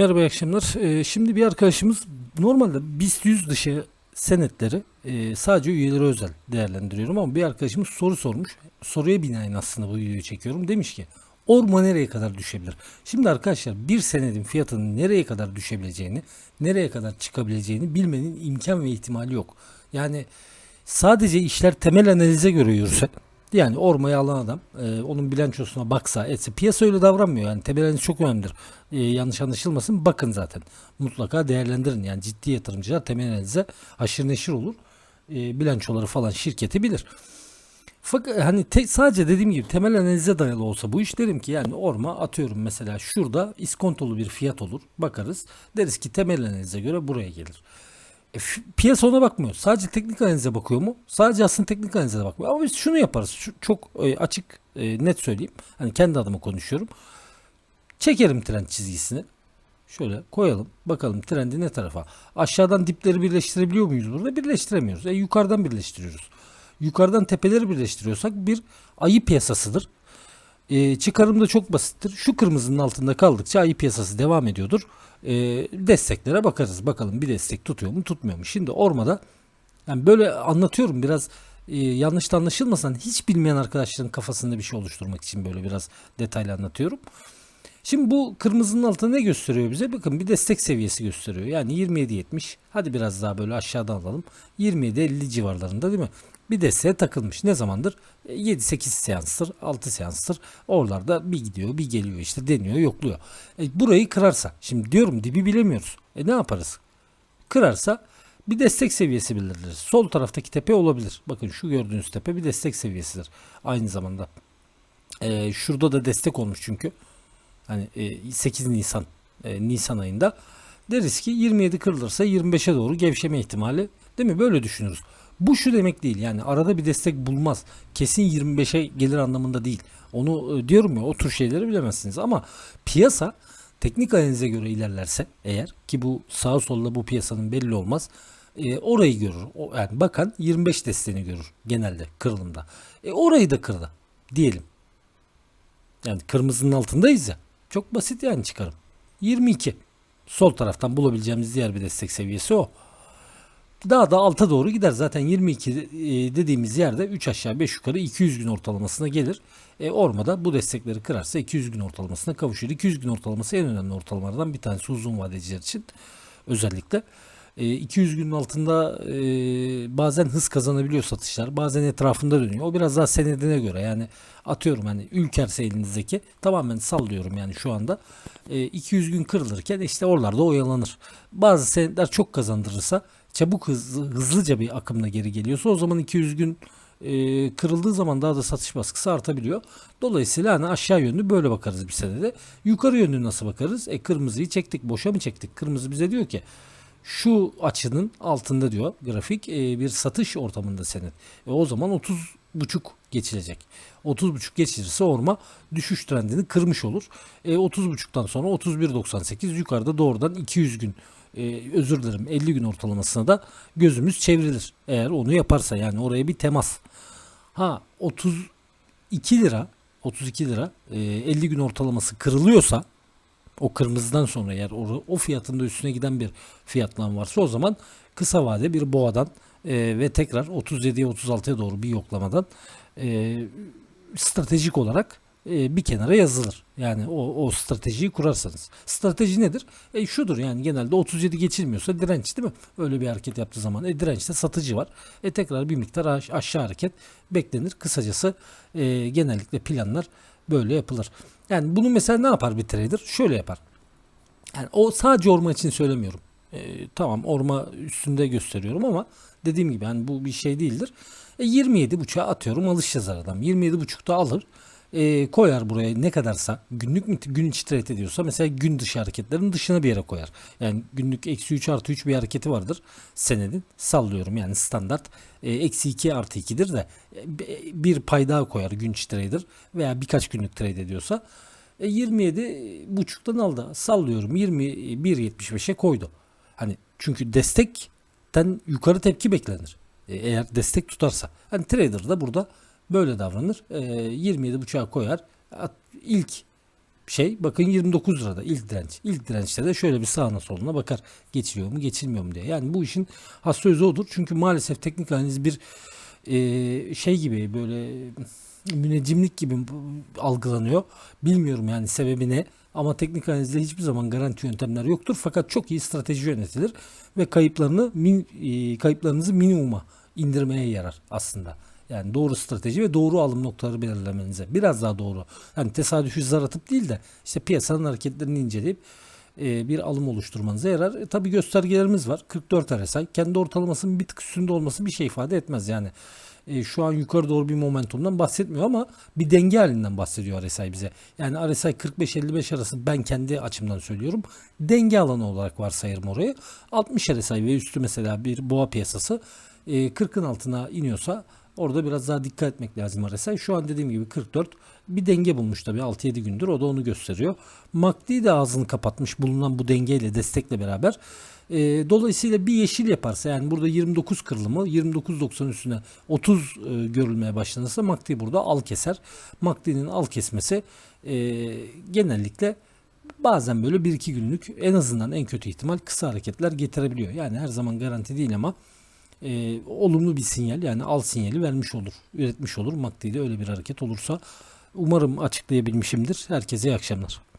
Merhaba iyi akşamlar. Ee, şimdi bir arkadaşımız normalde BIST 100 dışı senetleri e, sadece üyeleri özel değerlendiriyorum ama bir arkadaşımız soru sormuş. Soruya binaen aslında bu videoyu çekiyorum. Demiş ki orma nereye kadar düşebilir? Şimdi arkadaşlar bir senedin fiyatının nereye kadar düşebileceğini, nereye kadar çıkabileceğini bilmenin imkan ve ihtimali yok. Yani sadece işler temel analize göre yürüse yani ormayı alan adam e, onun bilançosuna baksa etse piyasa öyle davranmıyor yani temel analiz çok önemlidir. E, yanlış anlaşılmasın bakın zaten mutlaka değerlendirin yani ciddi yatırımcılar temel analize aşırı neşir olur. E, bilançoları falan şirketi bilir. Fakat hani te- sadece dediğim gibi temel analize dayalı olsa bu iş derim ki yani orma atıyorum mesela şurada iskontolu bir fiyat olur bakarız deriz ki temel analize göre buraya gelir. E, piyasa ona bakmıyor. Sadece teknik analize bakıyor mu? Sadece aslında teknik analize bakmıyor. Ama biz şunu yaparız. Şu, çok e, açık, e, net söyleyeyim. Hani kendi adıma konuşuyorum. Çekerim trend çizgisini. Şöyle koyalım. Bakalım trendi ne tarafa. Aşağıdan dipleri birleştirebiliyor muyuz burada? Birleştiremiyoruz. E, yukarıdan birleştiriyoruz. Yukarıdan tepeleri birleştiriyorsak bir ayı piyasasıdır. E, çıkarım da çok basittir. Şu kırmızının altında kaldıkça ayı piyasası devam ediyordur. E, desteklere bakarız. Bakalım bir destek tutuyor mu tutmuyor mu. Şimdi ormada yani böyle anlatıyorum biraz e, yanlış da anlaşılmasın. Hiç bilmeyen arkadaşların kafasında bir şey oluşturmak için böyle biraz detaylı anlatıyorum. Şimdi bu kırmızının altında ne gösteriyor bize? Bakın bir destek seviyesi gösteriyor. Yani 27.70. Hadi biraz daha böyle aşağıdan alalım. 27.50 civarlarında değil mi? Bir desteğe takılmış. Ne zamandır? E, 7-8 seanstır, 6 seanstır. Oralarda bir gidiyor, bir geliyor işte deniyor, yokluyor. E, burayı kırarsa, şimdi diyorum dibi bilemiyoruz. E ne yaparız? Kırarsa bir destek seviyesi belirleriz. Sol taraftaki tepe olabilir. Bakın şu gördüğünüz tepe bir destek seviyesidir. Aynı zamanda. E, şurada da destek olmuş çünkü. Hani e, 8 Nisan e, Nisan ayında deriz ki 27 kırılırsa 25'e doğru gevşeme ihtimali değil mi? Böyle düşünürüz. Bu şu demek değil yani arada bir destek bulmaz. Kesin 25'e gelir anlamında değil. Onu e, diyorum ya o tür şeyleri bilemezsiniz ama piyasa teknik analize göre ilerlerse eğer ki bu sağa solla bu piyasanın belli olmaz. e, orayı görür. O, yani bakan 25 desteğini görür genelde kırılımda. E, orayı da kırdı diyelim. Yani kırmızının altındayız ya. Çok basit yani çıkarım. 22. Sol taraftan bulabileceğimiz diğer bir destek seviyesi o. Daha da alta doğru gider. Zaten 22 e, dediğimiz yerde 3 aşağı 5 yukarı 200 gün ortalamasına gelir. E, ormada bu destekleri kırarsa 200 gün ortalamasına kavuşur. 200 gün ortalaması en önemli ortalamalardan bir tanesi uzun vadeciler için özellikle. E, 200 günün altında e, bazen hız kazanabiliyor satışlar. Bazen etrafında dönüyor. O biraz daha senedine göre. Yani atıyorum hani ülkerse elinizdeki tamamen sallıyorum yani şu anda. E, 200 gün kırılırken işte oralarda oyalanır. Bazı senetler çok kazandırırsa çabuk hızlı, hızlıca bir akımla geri geliyorsa o zaman 200 gün e, kırıldığı zaman daha da satış baskısı artabiliyor. Dolayısıyla hani aşağı yönlü böyle bakarız bir senede. Yukarı yönlü nasıl bakarız? E kırmızıyı çektik. Boşa mı çektik? Kırmızı bize diyor ki şu açının altında diyor grafik e, bir satış ortamında senet. E, o zaman 30 buçuk geçilecek. 30 buçuk geçilirse orma düşüş trendini kırmış olur. E, 30 buçuktan sonra 31.98 yukarıda doğrudan 200 gün e, özür dilerim 50 gün ortalamasına da gözümüz çevrilir. Eğer onu yaparsa yani oraya bir temas. Ha 32 lira 32 lira e, 50 gün ortalaması kırılıyorsa o kırmızıdan sonra eğer o, o fiyatın da üstüne giden bir fiyatlan varsa o zaman kısa vade bir boğadan e, ve tekrar 37'ye 36'ya doğru bir yoklamadan e, stratejik olarak e, bir kenara yazılır. Yani o, o stratejiyi kurarsanız. Strateji nedir? E, şudur yani genelde 37 geçilmiyorsa direnç değil mi? Öyle bir hareket yaptığı zaman. E, dirençte satıcı var. E, tekrar bir miktar aş- aşağı hareket beklenir. Kısacası e, genellikle planlar böyle yapılır. Yani bunu mesela ne yapar bir trader? Şöyle yapar. Yani o sadece orma için söylemiyorum. E, tamam orma üstünde gösteriyorum ama dediğim gibi yani bu bir şey değildir. E, 27.5'a atıyorum alış yazar adam. 27.5'ta alır. E, koyar buraya ne kadarsa günlük gün içi trade ediyorsa mesela gün dışı hareketlerin dışına bir yere koyar. Yani günlük eksi 3 artı 3 bir hareketi vardır senedin sallıyorum yani standart e, eksi 2 artı 2'dir de e, bir pay daha koyar gün içi trader veya birkaç günlük trade ediyorsa e, 27 buçuktan aldı. Sallıyorum 21.75'e koydu. Hani çünkü destekten yukarı tepki beklenir. E, eğer destek tutarsa. Hani trader da burada böyle davranır. E, 27 buçuğa koyar. At- ilk şey bakın 29 lirada ilk direnç. İlk dirençte de şöyle bir sağına soluna bakar geçiliyor mu geçilmiyor mu diye. Yani bu işin hasta özü odur. Çünkü maalesef teknik analiz bir e, şey gibi böyle müneccimlik gibi algılanıyor. Bilmiyorum yani sebebi ne. Ama teknik analizde hiçbir zaman garanti yöntemler yoktur. Fakat çok iyi strateji yönetilir ve kayıplarını min, e, kayıplarınızı minimuma indirmeye yarar aslında. Yani doğru strateji ve doğru alım noktaları belirlemenize. Biraz daha doğru. Yani tesadüfi zar atıp değil de işte piyasanın hareketlerini inceleyip e, bir alım oluşturmanıza yarar. E, tabii göstergelerimiz var. 44 RSI. Kendi ortalamasının bir tık üstünde olması bir şey ifade etmez yani. E, şu an yukarı doğru bir momentumdan bahsetmiyor ama bir denge halinden bahsediyor RSI bize. Yani RSI 45-55 arası ben kendi açımdan söylüyorum. Denge alanı olarak varsayarım orayı. 60 RSI ve üstü mesela bir boğa piyasası e, 40'ın altına iniyorsa Orada biraz daha dikkat etmek lazım RSI. Şu an dediğim gibi 44 bir denge bulmuş tabii 6-7 gündür o da onu gösteriyor. MACD de ağzını kapatmış bulunan bu dengeyle destekle beraber. E, dolayısıyla bir yeşil yaparsa yani burada 29 kırılımı 29.90 üstüne 30 e, görülmeye başlanırsa MACD burada al keser. MACD'nin al kesmesi e, genellikle bazen böyle 1-2 günlük en azından en kötü ihtimal kısa hareketler getirebiliyor. Yani her zaman garanti değil ama e, olumlu bir sinyal yani al sinyali vermiş olur, üretmiş olur. MACD'de öyle bir hareket olursa umarım açıklayabilmişimdir. Herkese iyi akşamlar.